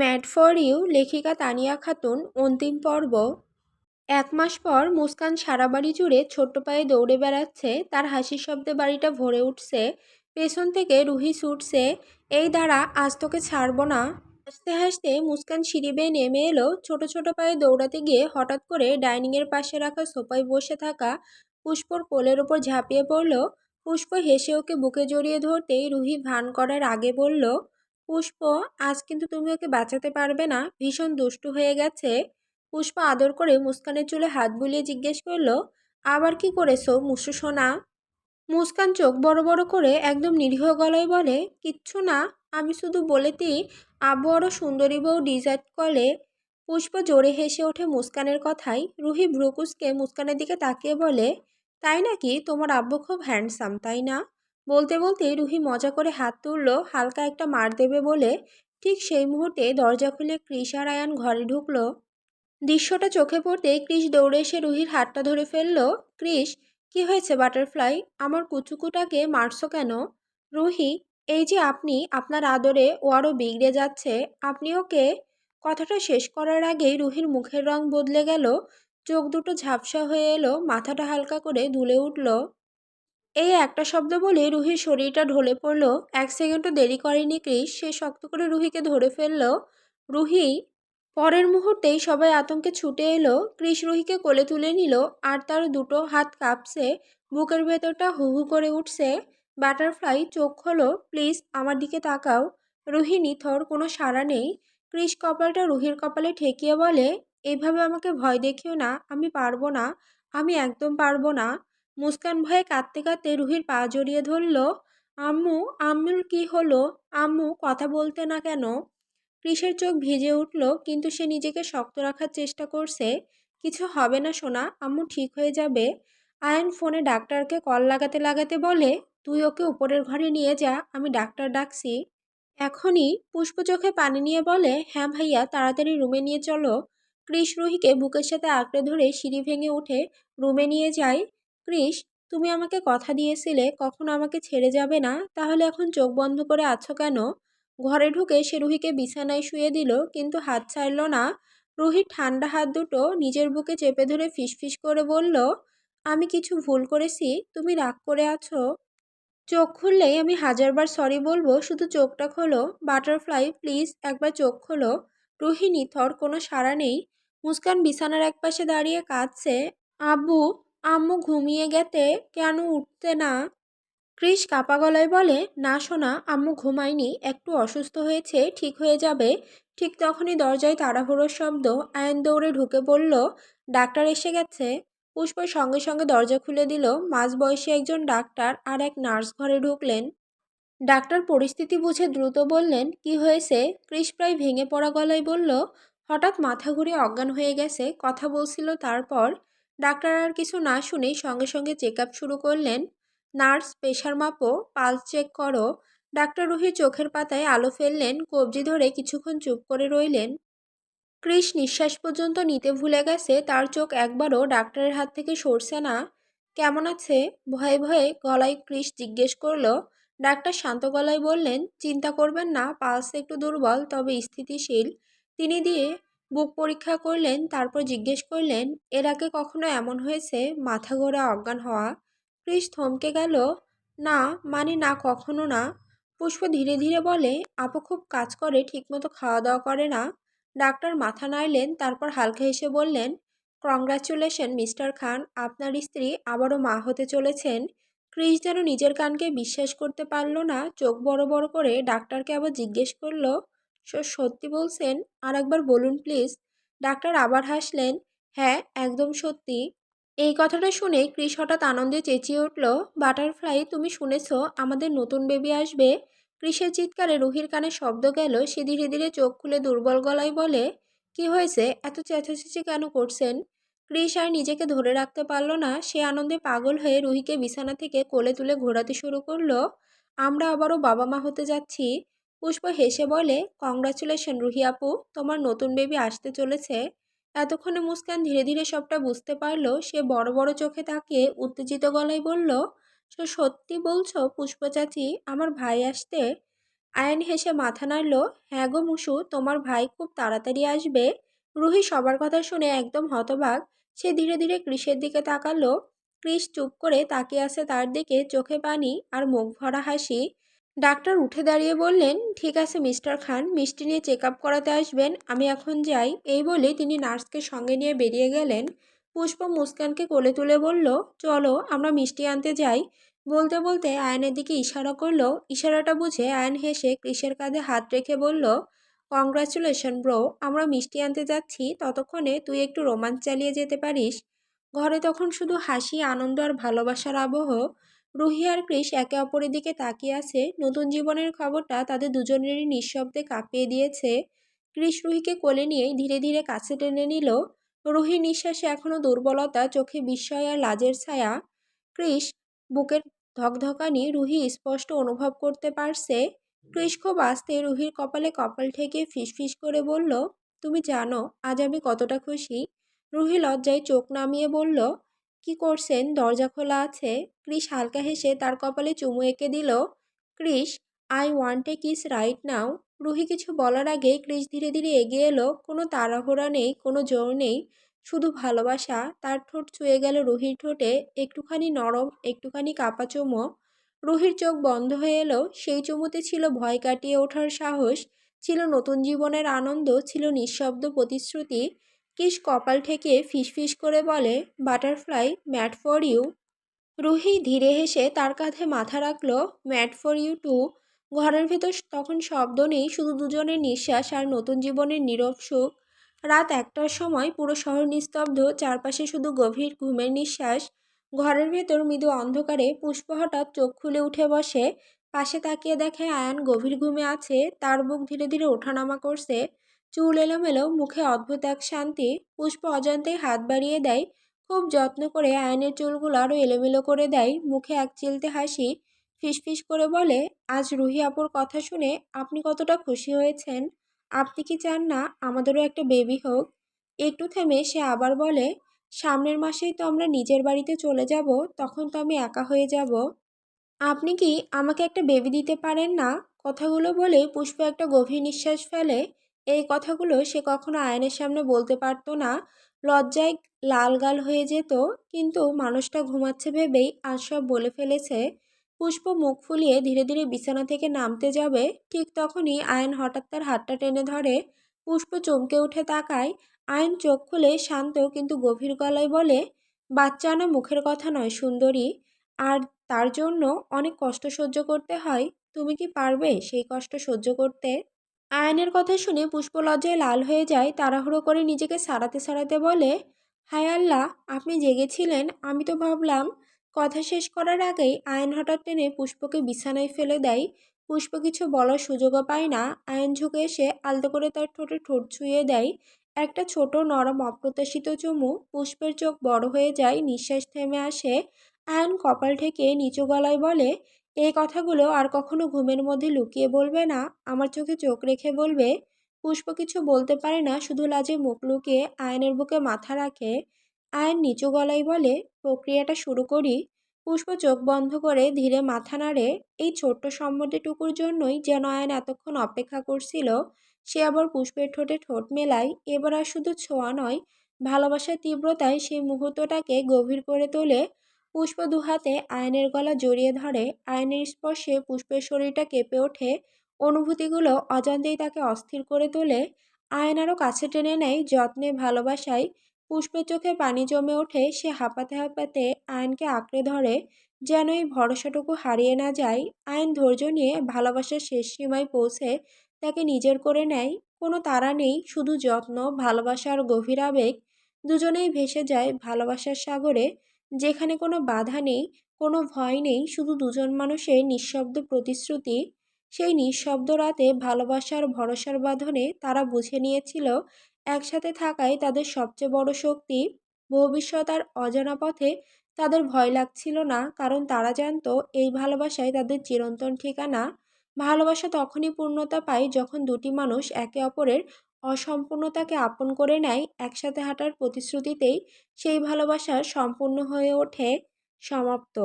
Mad for you, লেখিকা তানিয়া খাতুন, অন্তিম পর্ব। এক মাস পর মুস্কান সারা বাড়ি জুড়ে ছোট্ট পায়ে দৌড়ে বেড়াচ্ছে, তার হাসির শব্দে বাড়িটা ভরে উঠছে, পেছন থেকে রুহি ছুটছে, এই দ্বারা আজ তোকে ছাড়বো না। হাসতে হাসতে মুস্কান সিঁড়ি বেয়ে নেমে এলো, ছোট ছোট পায়ে দৌড়াতে গিয়ে হঠাৎ করে ডাইনিংয়ের পাশে রাখা সোফায় বসে থাকা পুষ্পর কোলের ওপর ঝাঁপিয়ে পড়ল। পুষ্প হেসে ওকে বুকে জড়িয়ে ধরতেই রুহি ভান করার আগে বলল পুষ্প, আজ কিন্তু তুমি ওকে বাঁচাতে পারবে না। ভীষণ দুষ্টু হয়ে গেছে। পুষ্প আদর করে মুস্কানের চুলে হাত বুলিয়ে জিজ্ঞেস করল, আবার কি করেছ মুসু সোনা? মুস্কান চোখ বড় বড় করে একদম নিরীহ গলায় বলে, কিচ্ছু না, আমি শুধু বলেতি আব্বু আরও সুন্দরী বউ ডিজাইড করে পুষ্প জোরে হেসে ওঠে মুস্কানের কথাই রুহি ভ্রুকুসকে মুস্কানের দিকে তাকিয়ে বলে, তাই নাকি? তোমার আব্বু খুব হ্যান্ডসাম, তাই না? বলতে বলতে রুহি মজা করে হাত তুলল, হালকা একটা মার দেবে বলে। ঠিক সেই মুহূর্তে দরজা খুলে ক্রিস আর আয়ান ঘরে ঢুকলো। দৃশ্যটা চোখে পড়তে ক্রিস দৌড়ে এসে রুহির হাতটা ধরে ফেলল। ক্রিস কি হয়েছে বাটারফ্লাই? আমার কুচুকুটাকে মারছো কেন? রুহি, এই যে আপনি, আপনার আদরে ও আরও বিগড়ে যাচ্ছে। আপনি ওকে কথাটা শেষ করার আগেই রুহির মুখের রং বদলে গেল। চোখ দুটো ঝাপসা হয়ে এলো, মাথাটা হালকা করে দুলে উঠল। এই একটা শব্দ বলে রুহির শরীরটা ঢলে পড়ল। এক সেকেন্ডও দেরি করেনি ক্রিস। সে শক্ত করে রুহিকে ধরে ফেলল। রুহি, পরের মুহূর্তেই সবাই আতঙ্কে ছুটে এলো। ক্রিস রুহিকে কোলে তুলে নিল আর তার দুটো হাত কাঁপছে। বুকের ভেতরটা হু হু করে উঠছে। বাটারফ্লাই চোখ হলো প্লিজ আমার দিকে তাকাও। রুহি নিথর, কোনো সাড়া নেই। ক্রিস কপালটা রুহির কপালে ঠেকিয়ে বলে এইভাবে আমাকে ভয় দেখিও না, আমি পারব না, আমি একদম পারব না। মুস্কান ভয়ে কাঁদতে কাঁদতে রুহির পা জড়িয়ে ধরল, আম্মু আম্মুর কি হলো? আম্মু, কথা বলতে না কেন? কৃষের চোখ ভিজে উঠল, কিন্তু সে নিজেকে শক্ত রাখার চেষ্টা করছে। কিছু হবে না সোনা, আম্মু ঠিক হয়ে যাবে। আয়ন ফোনে ডাক্তারকে কল লাগাতে লাগাতে বলে, তুই ওকে উপরের ঘরে নিয়ে যা, আমি ডাক্তার ডাকছি। এখনই পুষ্প চোখে পানি নিয়ে বলে হ্যাঁ ভাইয়া, তাড়াতাড়ি রুমে নিয়ে চলো। কৃষ রুহিকে বুকের সাথে আঁকড়ে ধরে সিঁড়ি ভেঙে উঠে রুমে নিয়ে যায়। কৃষ, তুমি আমাকে কথা দিয়েছিলে কখনো আমাকে ছেড়ে যাবে না, তাহলে এখন চোখ বন্ধ করে আছো কেন? ঘরে ঢুকে সে রুহিকে বিছানায় শুয়ে দিল, কিন্তু হাত ছাড়ল না। রুহির ঠান্ডা হাত দুটো নিজের বুকে চেপে ধরে ফিসফিস করে বলল, আমি কিছু ভুল করেছি? তুমি রাগ করে আছো? চোখ খুললেই আমি হাজারবার সরি বলব, শুধু চোখটা খোলো। বাটারফ্লাই, প্লিজ একবার চোখ খোলো। রুহি নিথর, কোনো সাড়া নেই। মুস্কান বিছানার একপাশে দাঁড়িয়ে কাঁদছে, আব্বু আম্মু ঘুমিয়ে গেতে কেন উঠতে না? ক্রিস কাপা গলায় বলে, না শোনা আম্মু ঘুমায়নি, একটু অসুস্থ হয়েছে, ঠিক হয়ে যাবে। ঠিক তখনই দরজায় তাড়াহুড়োর শব্দ, আয়ন দৌড়ে ঢুকে পড়ল ডাক্তার এসে গেছে। পুষ্প সঙ্গে সঙ্গে দরজা খুলে দিল। মাঝবয়সী একজন ডাক্তার আর এক নার্স ঘরে ঢুকলেন। ডাক্তার পরিস্থিতি বুঝে দ্রুত বললেন, কি হয়েছে? ক্রিস প্রায় ভেঙে পড়া গলায় বলল, হঠাৎ মাথা ঘুরে অজ্ঞান হয়ে গেছে। কথা বলছিল তারপর ডাক্তার আর কিছু না শুনেই সঙ্গে সঙ্গে চেক শুরু করলেন। নার্স প্রেশার মাপো পালস চেক করো। ডাক্তার রুহি চোখের পাতায় আলো ফেললেন, কবজি ধরে কিছুক্ষণ চুপ করে রইলেন। ক্রিস নিঃশ্বাস পর্যন্ত নিতে ভুলে গেছে, তার চোখ একবারও ডাক্তারের হাত থেকে সরছে না। কেমন আছে? ভয়ে ভয়ে গলায় ক্রিস জিজ্ঞেস করল। ডাক্তার শান্ত গলায় বললেন, চিন্তা করবেন না, পালস একটু দুর্বল, তবে স্থিতিশীল। তিনি দিয়ে বুক পরীক্ষা করলেন, তারপর জিজ্ঞেস করলেন, এর আগে কখনো এমন হয়েছে? মাথা ঘোরা অজ্ঞান হওয়া? ক্রিস থমকে গেল, না মানে না, কখনো না। পুষ্প ধীরে ধীরে বলে, আপু খুব কাজ করে, ঠিকমতো খাওয়া দাওয়া করে না। ডাক্তার মাথা নাড়লেন, তারপর হালকা হেসে বললেন কংগ্রাচুলেশন মিস্টার খান, আপনার স্ত্রী আবারও মা হতে চলেছেন। ক্রিস যেন নিজের কানকে বিশ্বাস করতে পারল না, চোখ বড় বড় করে ডাক্তারকে আবার জিজ্ঞেস করল সত্যি বলছেন আর একবার বলুন প্লিজ ডাক্তার আবার হাসলেন হ্যাঁ একদম সত্যি। এই কথাটা শুনে ক্রিস হঠাৎ আনন্দে চেঁচিয়ে উঠল, বাটারফ্লাই, তুমি শুনেছ, আমাদের নতুন বেবি আসবে? ক্রিসের চিৎকারে রুহির কানে শব্দ গেল, সে ধীরে ধীরে চোখ খুলে দুর্বল গলায় বলে, কি হয়েছে? এত চেঁচাচেঁচি কেন করছেন? ক্রিস আর নিজেকে ধরে রাখতে পারল না, সে আনন্দে পাগল হয়ে রুহিকে বিছানা থেকে কোলে তুলে ঘোরাতে শুরু করল, আমরা আবারও বাবা মা হতে যাচ্ছি। পুষ্প হেসে বলে কংগ্রাচুলেশন রুহি আপু, তোমার নতুন বেবি আসতে চলেছে। এতক্ষণে মুস্কান ধীরে ধীরে সবটা বুঝতে পারল। সে বড় বড় চোখে তাকিয়ে উত্তেজিত গলায় বলল, সে সত্যি বলছো পুষ্প চাচি, আমার ভাই আসতে? আয়ন হেসে মাথা নাড়ল হ্যাঁ গো মুসু, তোমার ভাই খুব তাড়াতাড়ি আসবে। রুহি সবার কথা শুনে একদম হতবাক। সে ধীরে ধীরে কৃষের দিকে তাকালো। কৃষ চুপ করে তাকিয়ে আছে তার দিকে, চোখে পানি আর মুখ ভরা হাসি। ডাক্তার উঠে দাঁড়িয়ে বললেন, ঠিক আছে, মিস্টার খান, মিষ্টি নিয়ে চেক আপ করাতে আসবেন, আমি এখন যাই। এই বলে তিনি নার্সকে সঙ্গে নিয়ে বেরিয়ে গেলেন। পুষ্প মুস্কানকে কোলে তুলে বলল, চলো, আমরা মিষ্টি আনতে যাই। বলতে বলতে আয়নের দিকে ইশারা করল। ইশারাটা বুঝে আয়ন হেসে কৃষের কাঁধে হাত রেখে বলল, কংগ্রাচুলেশন ব্রো, আমরা মিষ্টি আনতে যাচ্ছি, ততক্ষণে তুই একটু রোমাঞ্চ চালিয়ে যেতে পারিস। ঘরে তখন শুধু হাসি, আনন্দ আর ভালোবাসার আবহ। রুহি আর কৃষ একে অপরের দিকে তাকিয়ে আছে। নতুন জীবনের খবরটা তাদের দুজনেরই নিঃশব্দে কাঁপিয়ে দিয়েছে। কৃষ রুহিকে কোলে নিয়েই ধীরে ধীরে কাছে টেনে নিল। রুহির নিঃশ্বাসে এখনও দুর্বলতা, চোখে বিস্ময় আর লাজের ছায়া। কৃষ বুকের ধকধকানি রুহি স্পষ্ট অনুভব করতে পারছে। কৃষ খুব আস্তে রুহির কপালে কপাল ঠেকে ফিসফিস করে বলল, তুমি জানো, আজ আমি কতটা খুশি। রুহি লজ্জায় চোখ নামিয়ে বলল কি করছেন? দরজা খোলা আছে। ক্রিস হালকা হেসে তার কপালে চুমু এঁকে দিল। Chris, I want a kiss right now. Ruhi কিছু বলার আগে ক্রিস ধীরে ধীরে এগিয়ে এলো। কোনো তাড়াহুড়া নেই, কোনো জোর নেই, শুধু ভালোবাসা। তার ঠোঁট ছুঁয়ে গেল রুহির ঠোঁটে। একটুখানি নরম, একটুখানি কাপা চুমো। রুহির চোখ বন্ধ হয়ে এলো। সেই চুমুতে ছিল ভয় কাটিয়ে ওঠার সাহস, ছিল নতুন জীবনের আনন্দ, ছিল নিঃশব্দ প্রতিশ্রুতি। কিস কপাল থেকে ফিসফিস করে বলে, butterfly mat for you. Ruhi ধীরে হেসে তার কাঁধে মাথা রাখল ম্যাট ফর ইউ টু। ঘরের ভেতর তখন শব্দ নেই, শুধু দুজনের নিঃশ্বাস আর নতুন জীবনের নীরব সুখ। রাত একটার সময় পুরো শহর নিস্তব্ধ, চারপাশে শুধু গভীর ঘুমের নিঃশ্বাস। ঘরের ভেতর মৃদু অন্ধকারে পুষ্প হঠাৎ চোখ খুলে উঠে বসে, পাশে তাকিয়ে দেখে আয়ান গভীর ঘুমে আছে, তার বুক ধীরে ধীরে ওঠানামা করছে। চুল এলোমেলো, মুখে অদ্ভুত এক শান্তি, পুষ্প অজান্তেই হাত বাড়িয়ে দেয়, খুব যত্ন করে আয়নের চুলগুলো আরও এলোমেলো করে দেয়, মুখে এক চিলতে হাসি, ফিসফিস করে বলে, আজ রুহি আপুর কথা শুনে আপনি কতটা খুশি হয়েছেন? আপনি কি চান না আমাদেরও একটা বেবি হোক? একটু থেমে সে আবার বলে, সামনের মাসেই তো আমরা নিজের বাড়িতে চলে যাব, তখন তো আমি একা হয়ে যাব। আপনি কি আমাকে একটা বেবি দিতে পারেন না? কথাগুলো বলে পুষ্প একটা গভীর নিঃশ্বাস ফেলে এই কথাগুলো সে কখনো আয়নের সামনে বলতে পারতো না। লজ্জায় লাল গাল হয়ে যেত, কিন্তু মানুষটা ঘুমাচ্ছে ভেবেই আজ সব বলে ফেলেছে। পুষ্প মুখ ফুলিয়ে ধীরে ধীরে বিছানা থেকে নামতে যাবে, ঠিক তখনই আয়ন হঠাৎ তার হাতটা টেনে ধরে, পুষ্প চমকে উঠে তাকায়। আয়ন চোখ খুলে শান্ত কিন্তু গভীর গলায় বলে, বাচ্চা আনা মুখের কথা নয়, সুন্দরী। আর তার জন্য অনেক কষ্ট সহ্য করতে হয়। তুমি কি পারবে সেই কষ্ট সহ্য করতে? আয়নের কথা শুনে পুষ্পলজ্জায় লাল হয়ে যায়, তাড়াহুড়ো করে নিজেকে সারাতে সারাতে বলে, হায় আল্লাহ, আপনি জেগেছিলেন। আমি তো ভাবলাম, কথা শেষ করার আগেই আয়ন হঠাৎ টেনে পুষ্পকে বিছানায় ফেলে দেয়। পুষ্প কিছু বলার সুযোগও পায় না। আয়ন ঝুঁকে এসে আলতো করে তার ঠোঁটে ঠোঁট ছুঁয়ে দেয়। একটা ছোট, নরম, অপ্রত্যাশিত চুমু পুষ্পের চোখ বড় হয়ে যায়, নিঃশ্বাস থেমে আসে। আয়ন কপাল ঠেকে নিচু গলায় বলে এই কথাগুলো আর কখনো ঘুমের মধ্যে লুকিয়ে বলবে না, আমার চোখে চোখ রেখে বলবে, পুষ্প কিছু বলতে পারে না, শুধু লাজে মুখ লুকিয়ে আয়নের বুকে মাথা রাখে। আয়ন নিচু গলায় বলে, প্রক্রিয়াটা শুরু করি। পুষ্প চোখ বন্ধ করে ধীরে মাথা নাড়ে, এই ছোট্ট সম্মতিটুকুর জন্যই যেন আয়ন এতক্ষণ অপেক্ষা করছিল, সে আবার পুষ্পের ঠোঁটে ঠোঁট মেলায়, এবার আর শুধু ছোঁয়া নয়, ভালোবাসার তীব্রতায় সেই মুহূর্তটাকে গভীর করে তোলে। পুষ্প দুহাতে আয়নের গলা জড়িয়ে ধরে। আয়নের স্পর্শে পুষ্পের শরীরটা কেঁপে ওঠে। অনুভূতিগুলো অজান্তেই তাকে অস্থির করে তোলে। আয়ন আরও কাছে টেনে নেয়, যত্নে, ভালোবাসায়। পুষ্পের চোখে পানি জমে ওঠে। সে হাঁপাতে হাঁপাতে আয়নকে আঁকড়ে ধরে, যেন এই ভরসাটুকু হারিয়ে না যায়। আয়ন ধৈর্য নিয়ে ভালোবাসার শেষ সীমায় পৌঁছে তাকে নিজের করে নেয়। কোনো তারা নেই, শুধু যত্ন ভালোবাসার গভীর আবেগ। দুজনেই ভেসে যায় ভালোবাসার সাগরে। যেখানে কোনো বাধা নেই, কোনো ভয় নেই, শুধু দুজন মানুষের নিঃশব্দ প্রতিশ্রুতি। সেই নিঃশব্দ রাতে ভালোবাসার ভরসার বাঁধনে তারা বুঝে নিয়েছিল, একসাথে থাকাই তাদের সবচেয়ে বড় শক্তি। ভবিষ্যৎ আর অজানা পথে তাদের ভয় লাগছিল না, কারণ তারা জানতো এই ভালোবাসায় তাদের চিরন্তন ঠিকানা। ভালোবাসা তখনই পূর্ণতা পায় যখন দুটি মানুষ একে অপরের অসম্পূর্ণতাকে আপন করে নেয় একসাথে হাঁটার প্রতিশ্রুতিতেই সেই ভালোবাসা সম্পূর্ণ হয়ে ওঠে সমাপ্ত।